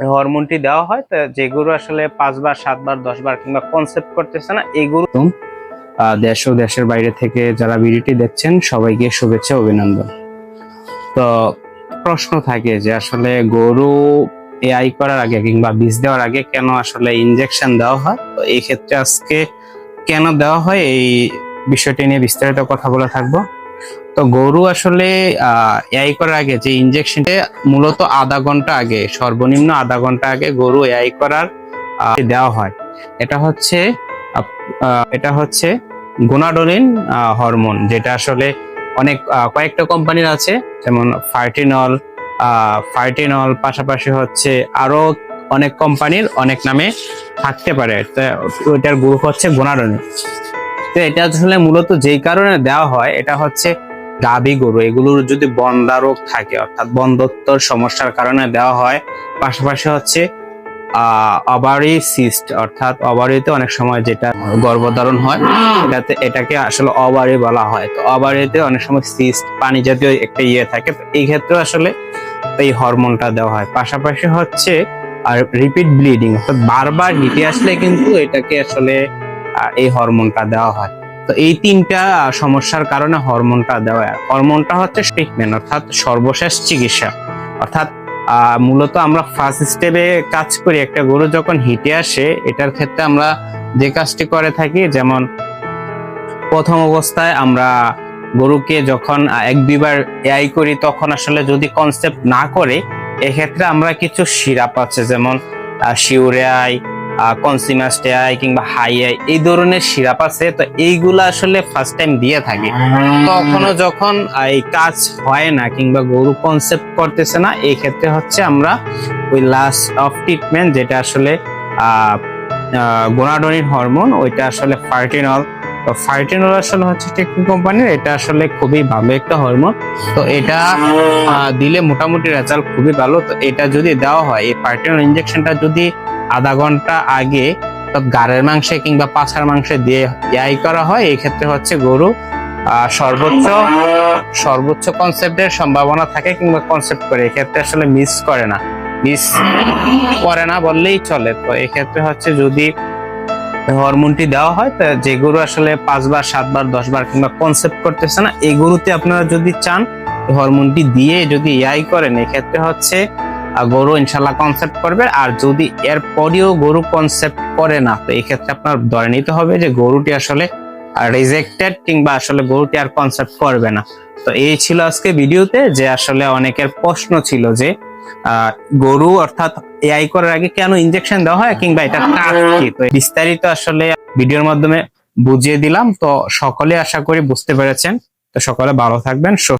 হরমোনটি দেওয়া হয়, তো যে গরু আসলে পাঁচবার, সাতবার, দশবার কিংবা কনসেপ্ট করতেছে না, এই গরু দেশ ও দেশের বাইরে থেকে যারা ভিডিওটি দেখছেন, সবাইকে শুভেচ্ছা, অভিনন্দন। তো প্রশ্ন থাকে যে আসলে গরু এআই করার আগে কিংবা বীজ দেওয়ার আগে কেন আসলে ইনজেকশন দেওয়া হয়? তো এই ক্ষেত্রে আজকে কেন দেওয়া হয়? এই বিষয়টি নিয়ে বিস্তারিত কথা বলে থাকব। তো গরু আসলে এআই করার আগে যে ইনজেকশনটা মূলত আধা ঘণ্টা আগে, সর্বনিম্ন আধা ঘণ্টা আগে গরু এআই করার দেওয়া হয়। এটা হচ্ছে এটা হচ্ছে গোনাডোলিন হরমোন, যেটা আসলে অনেক কয়েকটা কোম্পানির আছে, যেমন ফার্টিনল ফার্টিনল, পাশাপাশি হচ্ছে আরও অনেক কোম্পানির অনেক নামে থাকতে পারে। ওইটার গ্রুপ হচ্ছে গোনাডোলিন তো এটা আসলে মূলত যেই কারণে দেওয়া হয়, এটা হচ্ছে গাভী গরু। এগুলোর যদি বন্ধা রোগ থাকে, অর্থাৎ বন্ধত্বর সমস্যার কারণে দেওয়া হয়, পাশাপাশি হচ্ছে অবারি সিস্ট অর্থাৎ অবারিতে অনেক সময় যেটা গর্ভধারণ হয়, এটাতে, এটাকে আসলে অবারি বলা হয়। তো অবারিতে অনেক সময় সিস্ট, পানি জাতীয় একটা ইয়ে থাকে, তো এই ক্ষেত্রে আসলে এই হরমোনটা দেওয়া হয়। পাশাপাশি হচ্ছে, আর রিপিট ব্লিডিং, অর্থাৎ বারবার হিটে আসলে কিন্তু এটাকে আসলে এই হরমোনটা দেওয়া হয়। তো এই তিনটা সমস্যার কারণে হরমোনটা দেওয়া হরমোনটা হচ্ছে ট্রিটমেন্ট অর্থাৎ সর্বশেষ চিকিৎসা। অর্থাৎ মূলত আমরা ফার্স্ট স্টেপে কাজ করি, একটা গরু যখন হিটে আসে, এটার ক্ষেত্রে আমরা যে কাজটি করে থাকি, যেমন প্রথম অবস্থায় আমরা গরুকে যখন এক দুইবার এআই করি, তখন আসলে যদি কনসেপ্ট না করে, এক্ষেত্রে আমরা কিছু সিরাপ আছে, যেমন শিউরেআই কনসিমাস্টেআই কিংবা হাই আই এই ধরনের সিরাপ আছে তো এইগুলা আসলে ফার্স্ট টাইম দিয়ে থাকি। তখনও যখন এই কাজ হয় না কিংবা গরু কনসেপ্ট করতেছে না এই ক্ষেত্রে হচ্ছে আমরা ওই লাস্ট অফ ট্রিটমেন্ট যেটা আসলে গোনাডোনিন হরমোন ওইটা আসলে ফার্টিনল তো ফার্টিনল আসলে হচ্ছে টেকনিক কোম্পানির এটা আসলে খুবই ভালো একটা হরমোন তো এটা দিলে মোটামুটি রেজাল্ট খুবই ভালো। তো এটা যদি দেওয়া হয় এই ফার্টিনল ইনজেকশনটা যদি আধা ঘণ্টা আগে গাড়ের মাংসে কিংবা পাছার মাংসে দিয়ে ইয়াই করা হয়, এই ক্ষেত্রে হচ্ছে গরু সর্বোচ্চ সর্বোচ্চ কনসেপ্টের সম্ভাবনা থাকে কিংবা কনসেপ্ট করে, এক্ষেত্রে আসলে মিস করে না। মিস করে না বললেই চলে। তো এক্ষেত্রে হচ্ছে যদি হরমোনটি দেওয়া হয়, তো যে গরু আসলে পাঁচবার, সাতবার, দশবার কিংবা কনসেপ্ট করতেছে না, এই গরুতে আপনারা যদি চান হরমোনটি দিয়ে যদি ইয়াই করেন, এক্ষেত্রে হচ্ছে গরু ইনশাল্লাহ কনসেপ্ট করবে। আর যদি এর পরেও গরু কনসেপ্ট করে না, তো এই ক্ষেত্রে আপনার ধরে নিতে হবে যে গরুটি আসলে রিজেক্টেড কিংবা আসলে গরুটি আর কনসেপ্ট করবে না। তো এই ছিল আজকে ভিডিওতে যে আসলে অনেকের প্রশ্ন ছিল যে গরু অর্থাৎ এআই করার আগে কেন ইনজেকশন দেওয়া হয় কিংবা এটা কাজ কি? তো বিস্তারিত আসলে ভিডিওর মাধ্যমে বুঝিয়ে দিলাম। তো সকলে আশা করি বুঝতে পেরেছেন। তো সকলে ভালো থাকবেন